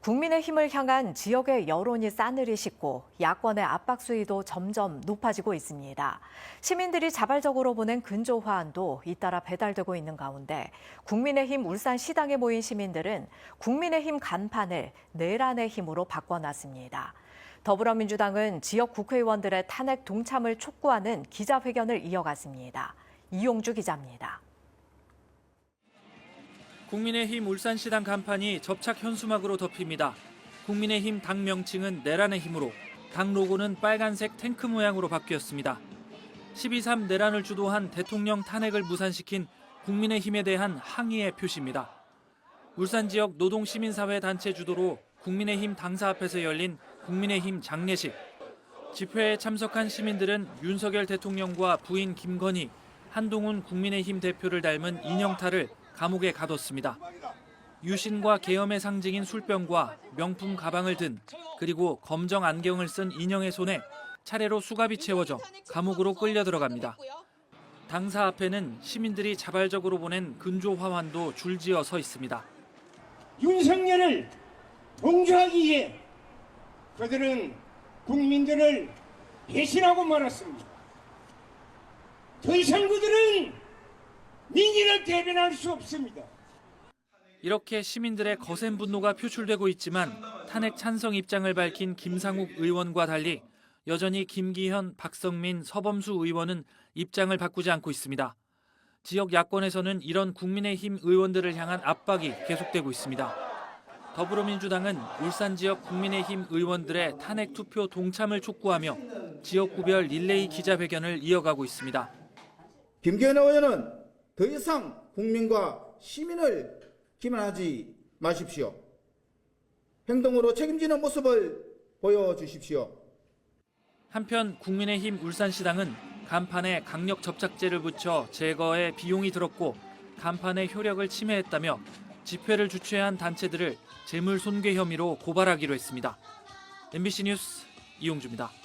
국민의힘을 향한 지역의 여론이 싸늘히 식고 야권의 압박 수위도 점점 높아지고 있습니다. 시민들이 자발적으로 보낸 근조 화환도 잇따라 배달되고 있는 가운데 국민의힘 울산 시당에 모인 시민들은 국민의힘 간판을 내란의 힘으로 바꿔놨습니다. 더불어민주당은 지역 국회의원들의 탄핵 동참을 촉구하는 기자회견을 이어갔습니다. 이용주 기자입니다. 국민의힘 울산시당 간판이 접착 현수막으로 덮입니다. 국민의힘 당 명칭은 내란의 힘으로 당 로고는 빨간색 탱크 모양으로 바뀌었습니다. 12.3 내란을 주도한 대통령 탄핵을 무산시킨 국민의힘에 대한 항의의 표시입니다. 울산 지역 노동시민사회 단체 주도로 국민의힘 당사 앞에서 열린 국민의힘 장례식. 집회에 참석한 시민들은 윤석열 대통령과 부인 김건희, 한동훈 국민의힘 대표를 닮은 인형탈을 감옥에 가뒀습니다. 유신과 계엄의 상징인 술병과 명품 가방을 든 그리고 검정 안경을 쓴 인형의 손에 차례로 수갑이 채워져 감옥으로 끌려 들어갑니다. 당사 앞에는 시민들이 자발적으로 보낸 근조 화환도 줄지어 서 있습니다. 윤석열을 동조하기 위해 그들은 국민들을 배신하고 말았습니다. 더 이상 그들은 민의를 대변할 수 없습니다. 이렇게 시민들의 거센 분노가 표출되고 있지만 탄핵 찬성 입장을 밝힌 김상욱 의원과 달리 여전히 김기현, 박성민, 서범수 의원은 입장을 바꾸지 않고 있습니다. 지역 야권에서는 이런 국민의힘 의원들을 향한 압박이 계속되고 있습니다. 더불어민주당은 울산 지역 국민의힘 의원들의 탄핵 투표 동참을 촉구하며 지역구별 릴레이 기자회견을 이어가고 있습니다. 김기현 의원은 더 이상 국민과 시민을 기만하지 마십시오. 행동으로 책임지는 모습을 보여주십시오. 한편 국민의힘 울산시당은 간판에 강력 접착제를 붙여 제거에 비용이 들었고 간판의 효력을 침해했다며 집회를 주최한 단체들을 재물 손괴 혐의로 고발하기로 했습니다. MBC 뉴스 이용주입니다.